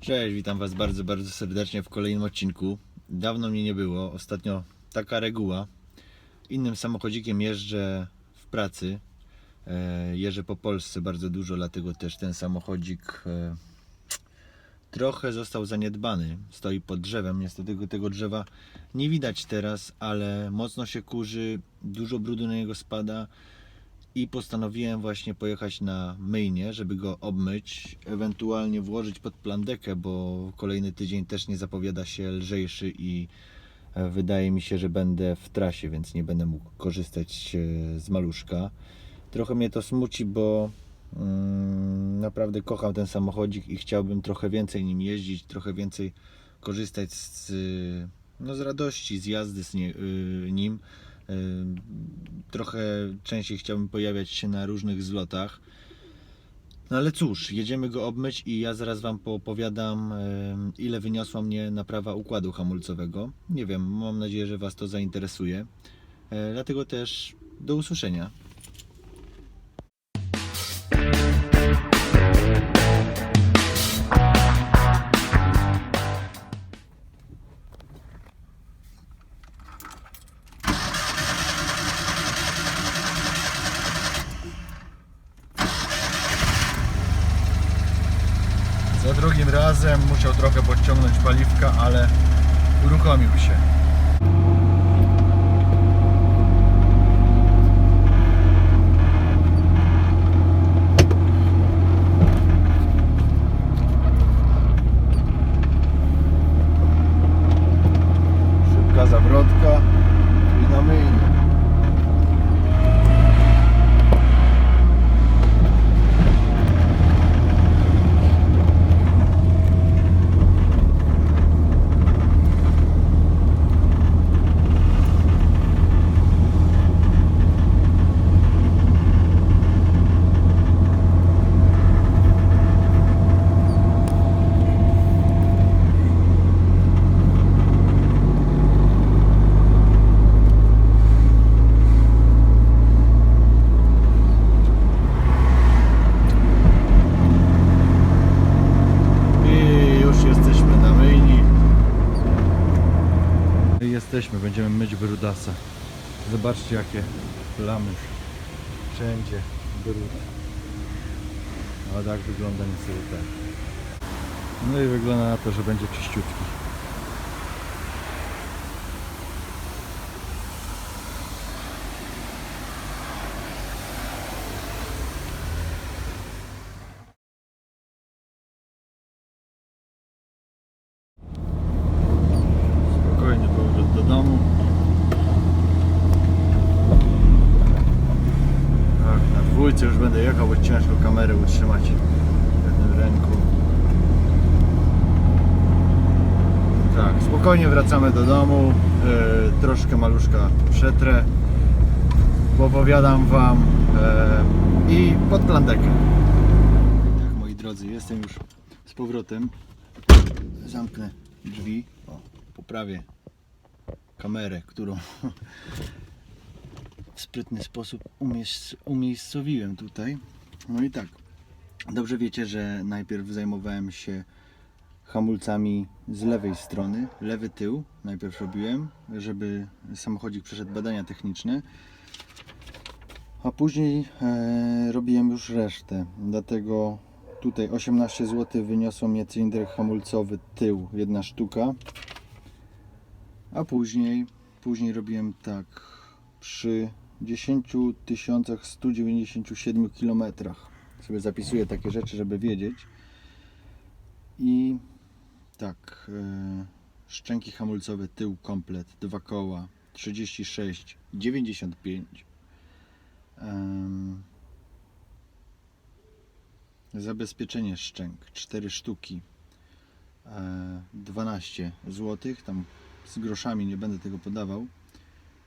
Cześć, witam Was bardzo, bardzo serdecznie w kolejnym odcinku. Dawno mnie nie było. Ostatnio taka reguła. Innym samochodzikiem jeżdżę w pracy. E, Jeżdżę po Polsce bardzo dużo, dlatego też ten samochodzik e, trochę został zaniedbany. Stoi pod drzewem. Niestety tego, tego drzewa nie widać teraz, ale mocno się kurzy, dużo brudu na niego spada i postanowiłem właśnie pojechać na myjnię, żeby go obmyć, ewentualnie włożyć pod plandekę, bo kolejny tydzień też nie zapowiada się lżejszy i e, wydaje mi się, że będę w trasie, więc nie będę mógł korzystać e, z maluszka. Trochę mnie to smuci, bo mm, naprawdę kocham ten samochodzik i chciałbym trochę więcej nim jeździć, trochę więcej korzystać z, no, z radości, z jazdy z nie, y, nim. Trochę częściej chciałbym pojawiać się na różnych zlotach. No ale cóż, jedziemy go obmyć i ja zaraz Wam poopowiadam, ile wyniosła mnie naprawa układu hamulcowego. Nie wiem, mam nadzieję, że Was to zainteresuje. E, Dlatego też do usłyszenia. Musiał trochę podciągnąć paliwka, ale uruchomił się. Szybka zawrotka i na myjnie. I już jesteśmy na myjni. I jesteśmy, będziemy myć brudasa. Zobaczcie jakie plamy. Wszędzie brud. A tak wygląda niestety tak. No i wygląda na to, że będzie czyściutki. Spokojny powrót do domu. Tak, dwójce już będę jechał, bo ciężko kamerę utrzymać w jednym ręku. Tak, spokojnie wracamy do domu. E, troszkę maluszka przetrę. Opowiadam Wam e, i pod plandekę. Tak, moi drodzy, jestem już z powrotem. Zamknę drzwi. O, poprawię kamerę, którą w sprytny sposób umiejsc- umiejscowiłem tutaj. No i tak, dobrze wiecie, że najpierw zajmowałem się hamulcami z lewej strony, lewy tył najpierw robiłem, żeby samochodzik przeszedł badania techniczne. A później e, robiłem już resztę. Dlatego tutaj 18 zł wyniosło mnie cylinder hamulcowy tył, jedna sztuka. A później, później robiłem tak przy 10 197 km. Sobie zapisuję takie rzeczy, żeby wiedzieć. I tak, e, szczęki hamulcowe tył komplet, dwa koła, 36, 95. Em, zabezpieczenie szczęk, 4 sztuki, e, 12 zł, tam z groszami nie będę tego podawał.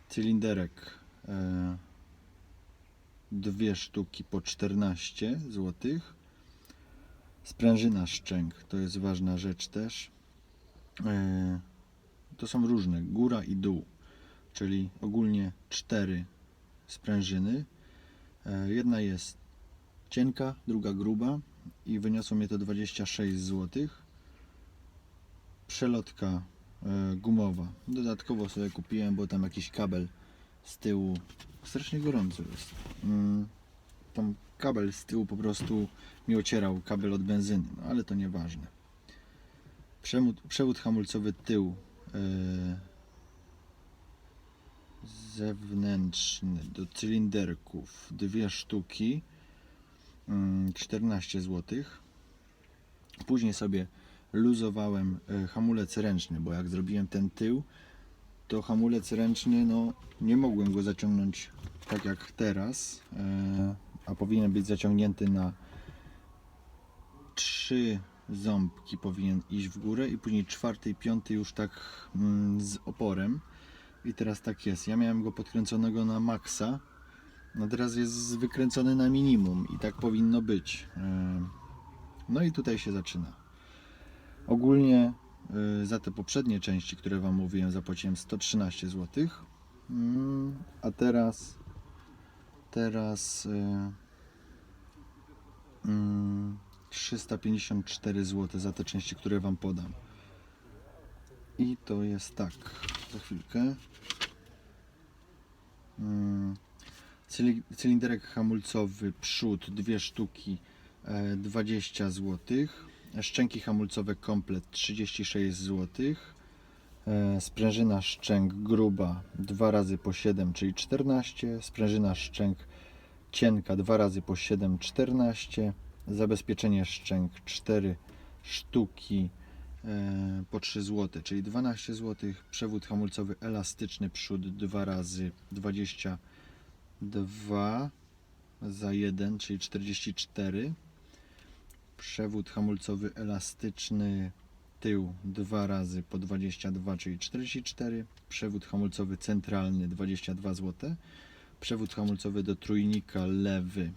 Cylinderek, e, dwie sztuki po 14 zł. Sprężyna szczęk, to jest ważna rzecz też. E, to są różne, góra i dół, czyli ogólnie cztery sprężyny. E, Jedna jest cienka, druga gruba i wyniosło mnie to 26 zł. przelotka e, gumowa. Dodatkowo sobie kupiłem, bo tam jakiś kabel z tyłu strasznie gorąco jest. Mm, tam kabel z tyłu po prostu mi ocierał kabel od benzyny, no ale to nieważne. Przewód, przewód hamulcowy tył e, zewnętrzny do cylinderków dwie sztuki mm, 14 zł. Później sobie luzowałem e, hamulec ręczny, bo jak zrobiłem ten tył, to hamulec ręczny, no nie mogłem go zaciągnąć tak jak teraz, e, a powinien być zaciągnięty na trzy ząbki powinien iść w górę i później czwarty i piąty już tak mm, z oporem. I teraz tak jest. Ja miałem go podkręconego na maksa, no teraz jest wykręcony na minimum i tak powinno być. E, No i tutaj się zaczyna. Ogólnie za te poprzednie części, które Wam mówiłem, zapłaciłem 113 zł. Mm, A teraz teraz y, mm, 354 zł za te części, które Wam podam. I to jest tak. Za chwilkę. Mm, cyli- Cylinderek hamulcowy przód, dwie sztuki, e, 20 zł. Szczęki hamulcowe komplet 36 zł. E, Sprężyna szczęk gruba 2 razy po 7, czyli 14. Sprężyna szczęk cienka 2 razy po 7, 14. Zabezpieczenie szczęk 4 sztuki e, po 3 zł, czyli 12 zł. Przewód hamulcowy elastyczny przód 2 razy 22 za 1, czyli 44 przewód hamulcowy elastyczny tył dwa razy po 22, czyli 44, przewód hamulcowy centralny 22 zł, przewód hamulcowy do trójnika lewy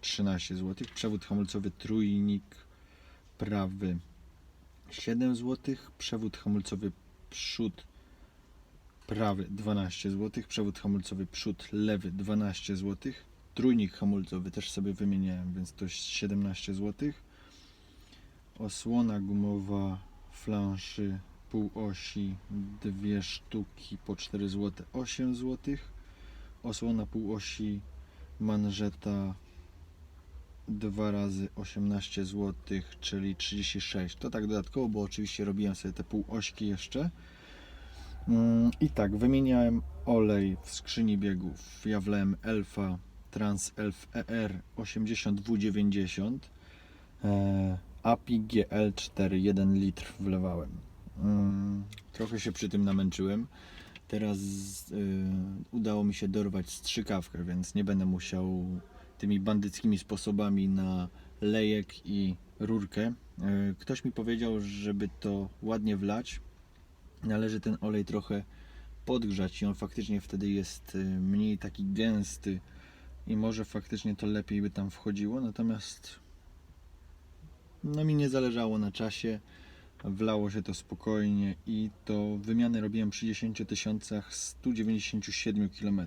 13 zł, przewód hamulcowy trójnik prawy 7 zł, przewód hamulcowy przód prawy 12 zł, przewód hamulcowy przód lewy 12 zł, trójnik hamulcowy też sobie wymieniałem, więc to jest 17 zł. Osłona gumowa flanszy półosi dwie sztuki po 4 zł 8 zł. Osłona półosi manżeta 2 razy 18 zł, czyli 36. To tak dodatkowo, bo oczywiście robiłem sobie te półośki jeszcze. Mm, I tak, wymieniałem olej w skrzyni biegów. Ja wlałem Elfa Trans Elf ER 8290. E, API GL4 1 litr wlewałem. Mm, trochę się przy tym namęczyłem. Teraz y, udało mi się dorwać strzykawkę, więc nie będę musiał tymi bandyckimi sposobami na lejek i rurkę. Y, ktoś mi powiedział, żeby to ładnie wlać, należy ten olej trochę podgrzać i on faktycznie wtedy jest y, mniej taki gęsty i może faktycznie to lepiej by tam wchodziło, natomiast no mi nie zależało na czasie, wlało się to spokojnie i to wymianę robiłem przy 10 197 km.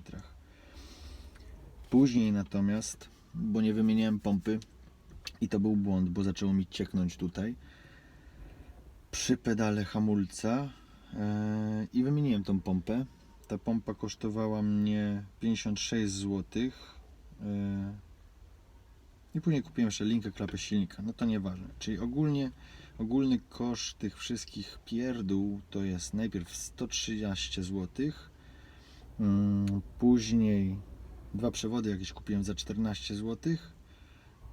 Później natomiast, bo nie wymieniałem pompy i to był błąd, bo zaczęło mi cieknąć tutaj przy pedale hamulca e, i wymieniłem tą pompę. Ta pompa kosztowała mnie 56 zł. E, i później kupiłem jeszcze linkę klapy silnika. No to nieważne. Czyli ogólnie ogólny koszt tych wszystkich pierdół to jest najpierw 113 zł. Mm, Później dwa przewody jakieś kupiłem za 14 zł.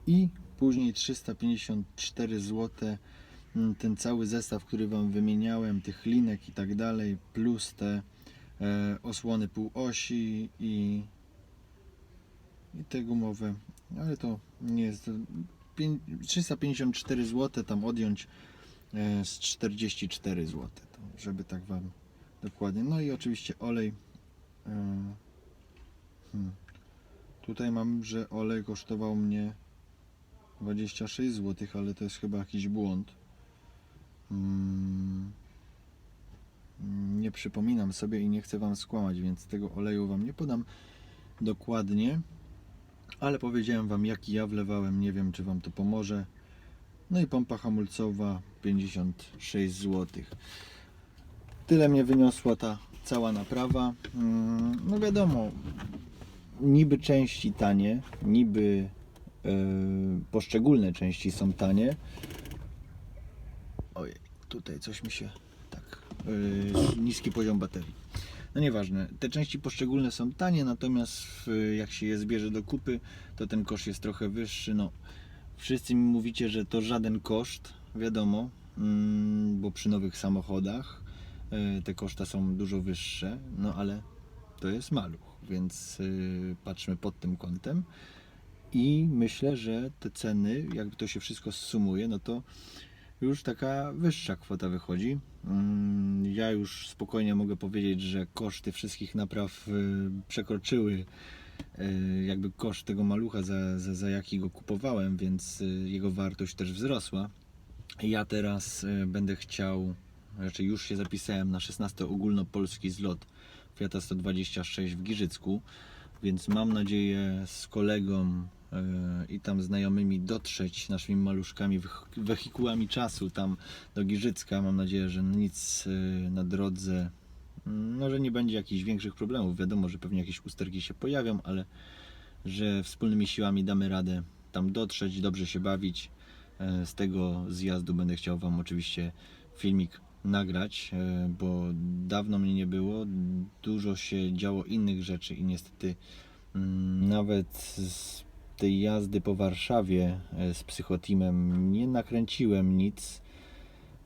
I później 354 zł. mm, Ten cały zestaw, który Wam wymieniałem, tych linek i tak dalej, plus te e, osłony półosi i, i te gumowe ale to nie jest. pię- 354 zł tam odjąć e, z 44 zł, żeby tak Wam dokładnie. No i oczywiście olej. e, hmm. Tutaj mam, że olej kosztował mnie 26 zł, ale to jest chyba jakiś błąd. Mm, Nie przypominam sobie i nie chcę Wam skłamać, więc tego oleju Wam nie podam dokładnie ale powiedziałem Wam jaki ja wlewałem, nie wiem czy Wam to pomoże. No i pompa hamulcowa 56 zł. Tyle mnie wyniosła ta cała naprawa. Mm, No wiadomo, niby części tanie, niby e, poszczególne części są tanie. Ojej, tutaj coś mi się tak. e, niski poziom baterii. No nieważne, te części poszczególne są tanie, natomiast w, jak się je zbierze do kupy, to ten koszt jest trochę wyższy. No, wszyscy mi mówicie, że to żaden koszt, wiadomo, mm, bo przy nowych samochodach e, te koszta są dużo wyższe, no ale to jest maluch, więc y, patrzmy pod tym kątem. I myślę, że te ceny, jakby to się wszystko sumuje, no to już taka wyższa kwota wychodzi. Mm, Ja już spokojnie mogę powiedzieć, że koszty wszystkich napraw y, przekroczyły y, jakby koszt tego malucha, za, za, za jaki go kupowałem, więc y, jego wartość też wzrosła. Ja teraz będę chciał, raczej już się zapisałem na 16 ogólnopolski zlot Fiata 126 w Giżycku, więc mam nadzieję z kolegą i tam znajomymi dotrzeć naszymi maluszkami, wehikułami czasu tam do Giżycka. Mam nadzieję, że nic e, na drodze, mm, no, że nie będzie jakichś większych problemów. Wiadomo, że pewnie jakieś usterki się pojawią, ale że wspólnymi siłami damy radę tam dotrzeć, dobrze się bawić. E, Z tego zjazdu będę chciał Wam oczywiście filmik nagrać, e, bo dawno mnie nie było. Dużo się działo innych rzeczy i niestety mm, nawet z tej jazdy po Warszawie e, z psychoteamem nie nakręciłem nic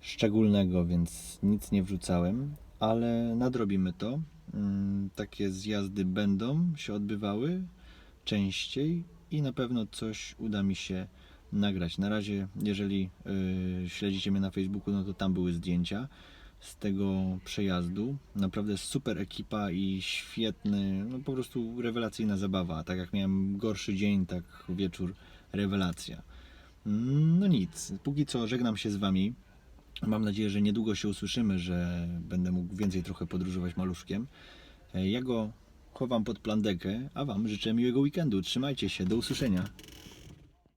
szczególnego, więc nic nie wrzucałem, ale nadrobimy to. Mm, Takie zjazdy będą się odbywały częściej i na pewno coś uda mi się nagrać. Na razie, jeżeli y, śledzicie mnie na Facebooku, no to tam były zdjęcia z tego przejazdu. Naprawdę super ekipa i świetny, no po prostu rewelacyjna zabawa. Tak jak miałem gorszy dzień, tak wieczór rewelacja. No nic, póki co żegnam się z Wami. Mam nadzieję, że niedługo się usłyszymy, że będę mógł więcej trochę podróżować maluszkiem. Ja go chowam pod plandekę, a Wam życzę miłego weekendu. Trzymajcie się, do usłyszenia.